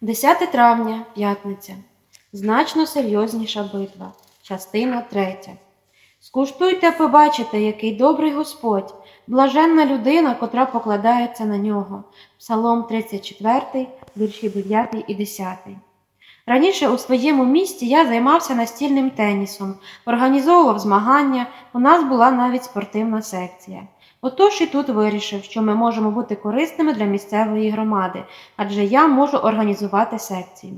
10 травня, п'ятниця. Значно серйозніша битва. Частина 3. Скуштуйте, побачите, який добрий Господь, блаженна людина, котра покладається на нього. Псалом 34, вірші 9 і 10. Раніше у своєму місті я займався настільним тенісом, організовував змагання, у нас була навіть спортивна секція. Отож і тут вирішив, що ми можемо бути корисними для місцевої громади, адже я можу організувати секцію.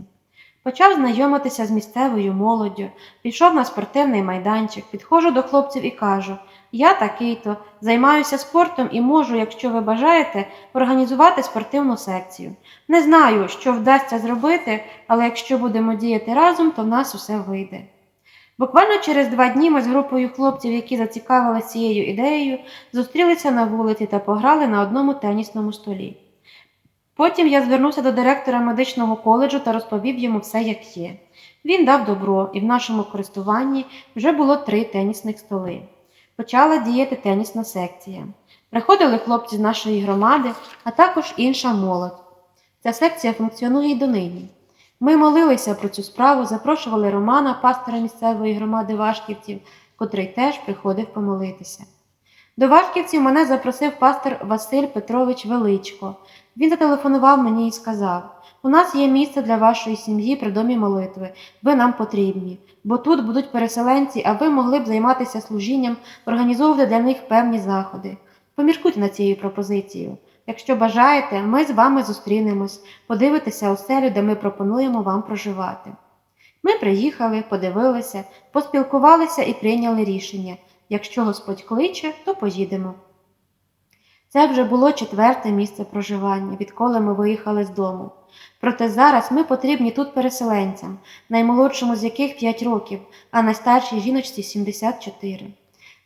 Почав знайомитися з місцевою молоддю, пішов на спортивний майданчик, підходжу до хлопців і кажу: я такий-то, займаюся спортом і можу, якщо ви бажаєте, організувати спортивну секцію. Не знаю, що вдасться зробити, але якщо будемо діяти разом, то в нас усе вийде. Буквально через два дні ми з групою хлопців, які зацікавилися цією ідеєю, зустрілися на вулиці та пограли на одному тенісному столі. Потім я звернувся до директора медичного коледжу та розповів йому все, як є. Він дав добро, і в нашому користуванні вже було три тенісних столи. Почала діяти тенісна секція. Приходили хлопці з нашої громади, а також інша молодь. Ця секція функціонує й донині. Ми молилися про цю справу, запрошували Романа, пастора місцевої громади Вашківців, котрий теж приходив помолитися. До Вашківців мене запросив пастор Василь Петрович Величко. Він зателефонував мені і сказав: У нас є місце для вашої сім'ї при домі молитви, ви нам потрібні, бо тут будуть переселенці, а ви могли б займатися служінням, організовувати для них певні заходи. Поміркуйте над цією пропозицією. Якщо бажаєте, ми з вами зустрінемось, подивитися оселю, де ми пропонуємо вам проживати. Ми приїхали, подивилися, поспілкувалися і прийняли рішення якщо Господь кличе, то поїдемо. Це вже було четверте місце проживання, відколи ми виїхали з дому. Проте зараз ми потрібні тут переселенцям, наймолодшому з яких 5 років, а найстаршій жіночці 74.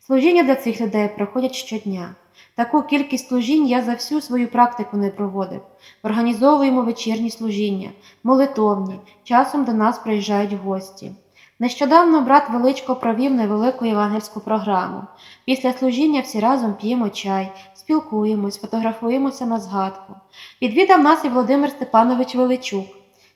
Служіння для цих людей проходять щодня. Таку кількість служінь я за всю свою практику не проводив. Організовуємо вечірні служіння, молитовні, часом до нас приїжджають гості. Нещодавно брат Величко провів невелику євангельську програму. Після служіння всі разом п'ємо чай, спілкуємось, фотографуємося на згадку. Відвідав нас і Володимир Степанович Величук.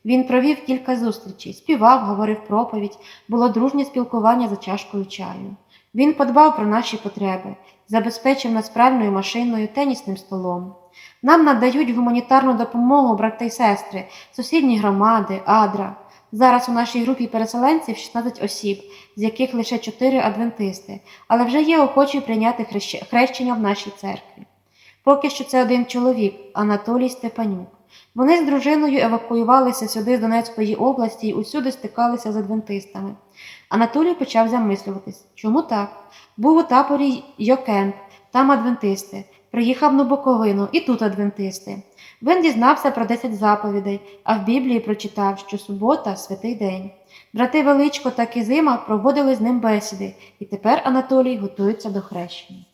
Він провів кілька зустрічей, співав, говорив проповідь, було дружнє спілкування за чашкою чаю. Він подбав про наші потреби, забезпечив нас пральною машиною, тенісним столом. Нам надають гуманітарну допомогу брати й сестри, сусідні громади, адра. Зараз у нашій групі переселенців 16 осіб, з яких лише 4 адвентисти, але вже є охочі прийняти хрещення в нашій церкві. Поки що це один чоловік, Анатолій Степанюк. Вони з дружиною евакуювалися сюди з Донецької області і усюди стикалися з адвентистами. Анатолій почав замислюватись, чому так? Був у таборі Йокемп, там адвентисти, приїхав на Буковину і тут адвентисти. Він дізнався про 10 заповідей, а в Біблії прочитав, що субота святий день. Брати Величко та Кизима проводили з ним бесіди, і тепер Анатолій готується до хрещення.